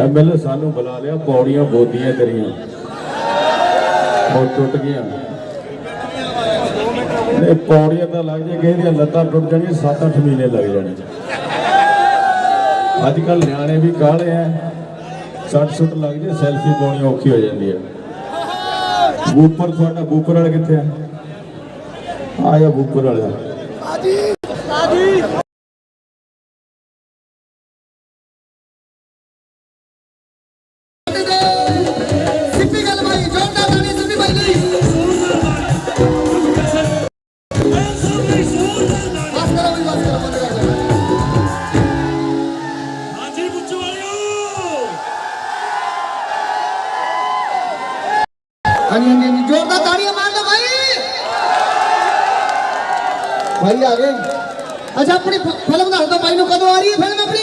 MLA ਸਾਨੂੰ ਬੁਲਾ ਲਿਆ, ਪੌੜੀਆਂ ਬੋਦੀਆਂ ਤੇਰੀਆਂ। ਉਹ ਟੁੱਟ ਗਈਆਂ। ਇਹ ਪੌੜੀਆਂ ਤਾਂ ਲੱਗ ਜੇ ਕਿਸੇ ਦੀਆਂ ਲੱਤਾਂ ਟੁੱਟ ਜਾਣੀਆਂ 7-8 ਮਹੀਨੇ ਲੱਗ ਜਾਣੇ। ਅੱਜ ਕੱਲ ਨਿਆਣੇ ਵੀ ਕਾਹਲੇ ਆ ਸੱਟ ਸੁੱਟ ਲੱਗ ਜੇ, ਸੈਲਫੀ ਪਾਉਣੀ ਔਖੀ ਹੋ ਜਾਂਦੀ ਹੈ ਬੂਪਰ, ਤੁਹਾਡਾ ਬੂਪਰ ਵਾਲਾ ਕਿੱਥੇ ਆ ਆਇਆ ਬੂਪਰ ਵਾਲਾ। ਸਿੱਪੀ ਹਾਂਜੀ ਹਾਂਜੀ ਹਾਂਜੀ। ਜੋਰਦਾਰ ਤਾੜੀਆਂ ਮਾਰ ਲਓ ਭਾਈ ਭਾਈ ਆ ਗਏ। ਅੱਛਾ, ਆਪਣੀ ਫਿਲਮ ਦੱਸ ਦਿਓ ਭਾਈ ਨੂੰ ਕਦੋਂ ਆ ਰਹੀ ਹੈ ਫਿਲਮ ਆਪਣੀ?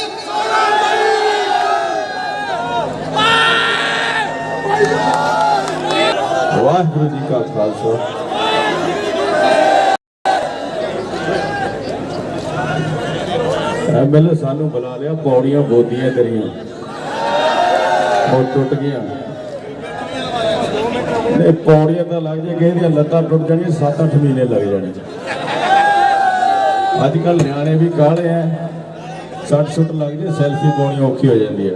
ਵਾਹਿਗੁਰੂ ਜੀ ਕਾ ਖਾਲਸਾ। ਐਮਐਲਏ ਸਾਨੂੰ ਬੁਲਾ ਲਿਆ, ਪੌੜੀਆਂ ਬੋਦੀਆਂ ਤੇਰੀਆਂ। ਉਹ ਟੁੱਟ ਗਈਆਂ। ਇਹ ਪੌੜੀਆਂ ਤਾਂ ਲੱਗ ਜੇ, ਕਿਸੇ ਦੀਆਂ ਲੱਤਾਂ ਟੁੱਟ ਜਾਣੀਆਂ 7-8 ਮਹੀਨੇ ਲੱਗ ਜਾਣੇ। ਅੱਜ ਕੱਲ ਨਿਆਣੇ ਵੀ ਕਾਹਲੇ ਆ ਸੱਟ ਸੁੱਟ ਲੱਗ ਜੇ, ਸੈਲਫੀ ਪਾਉਣੀ ਔਖੀ ਹੋ ਜਾਂਦੀ ਹੈ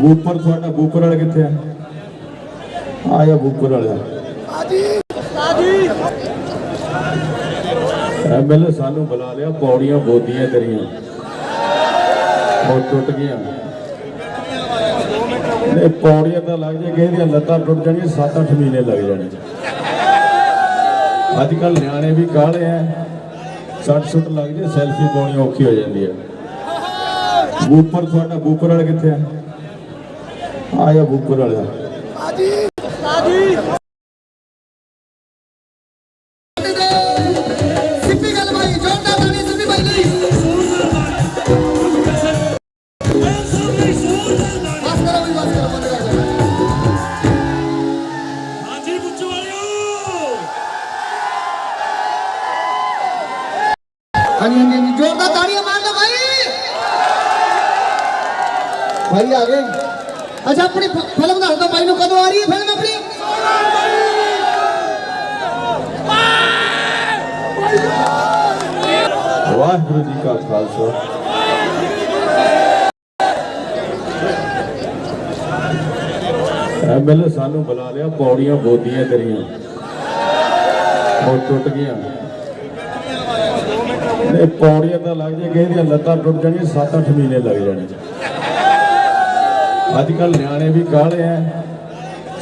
ਬੂਪਰ, ਤੁਹਾਡਾ ਬੂਪਰ ਵਾਲਾ ਕਿੱਥੇ ਆ ਆਇਆ ਬੂਪਰ ਵਾਲਾ। ਐਮਐਲਏ ਸਾਨੂੰ ਬੁਲਾ ਲਿਆ, ਪੌੜੀਆਂ ਬੋਦੀਆਂ ਤੇਰੀਆਂ। ਉਹ ਟੁੱਟ ਗਈਆਂ। ਇਹ ਪੌੜੀਆਂ ਤਾਂ ਲੱਗ ਜੇ ਕਿਸੇ ਦੀਆਂ ਲੱਤਾਂ ਟੁੱਟ ਜਾਣੀਆਂ 7-8 ਮਹੀਨੇ ਲੱਗ ਜਾਣੇ। ਅੱਜ ਕੱਲ ਨਿਆਣੇ ਵੀ ਕਾਹਲੇ ਆ ਸੱਟ ਸੁੱਟ ਲੱਗ ਜੇ ਸੈਲਫੀ ਪਾਉਣੀ ਔਖੀ ਹੋ ਜਾਂਦੀ ਹੈ ਬੂਪਰ, ਤੁਹਾਡਾ ਬੂਪਰ ਵਾਲਾ ਕਿੱਥੇ ਆ ਆਇਆ ਬੂਪਰ ਵਾਲਾ। ਸਿੱਪੀ ਹਾਂਜੀ ਹਾਂਜੀ ਹਾਂਜੀ ਜੋਰਦਾਰ ਤਾੜੀਆਂ ਮਾਰ ਲਓ ਭਾਈ ਭਾਈ ਆ ਗਏ ਅੱਛਾ ਆਪਣੀ ਫ- ਫਿਲਮ ਦੱਸ ਦਿਓ ਭਾਈ ਨੂੰ ਕਦੋਂ ਆ ਰਹੀ ਹੈ ਫਿਲਮ ਆਪਣੀ ਵਾਹਿਗੁਰੂ ਜੀ ਕਾ ਖਾਲਸਾ ਐਮਐਲਏ ਸਾਨੂੰ ਬੁਲਾ ਲਿਆ ਪੌੜੀਆਂ ਬੋਦੀਆਂ ਤੇਰੀਆਂ ਉਹ ਟੁੱਟ ਗਈਆਂ ਇਹ ਪੌੜੀਆਂ ਤਾਂ ਲੱਗ ਜੇ ਕਿਸੇ ਲੱਤਾਂ ਟੁੱਟ ਜਾਣੀਆਂ 7-8 ਮਹੀਨੇ ਲੱਗ ਜਾਣੇ ਅੱਜ ਕੱਲ ਨਿਆਣੇ ਵੀ ਕਾਹਲੇ ਆ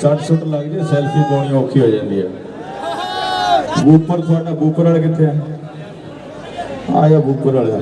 ਸੱਟ ਸੁੱਟ ਲੱਗ ਜੇ ਸੈਲਫੀ ਪਾਉਣੀ ਔਖੀ ਹੋ ਜਾਂਦੀ ਹੈ ਬੂਪਰ, ਤੁਹਾਡਾ ਬੂਪਰ ਵਾਲਾ ਕਿੱਥੇ ਆ ਆਇਆ ਬੂਪਰ ਵਾਲਾ।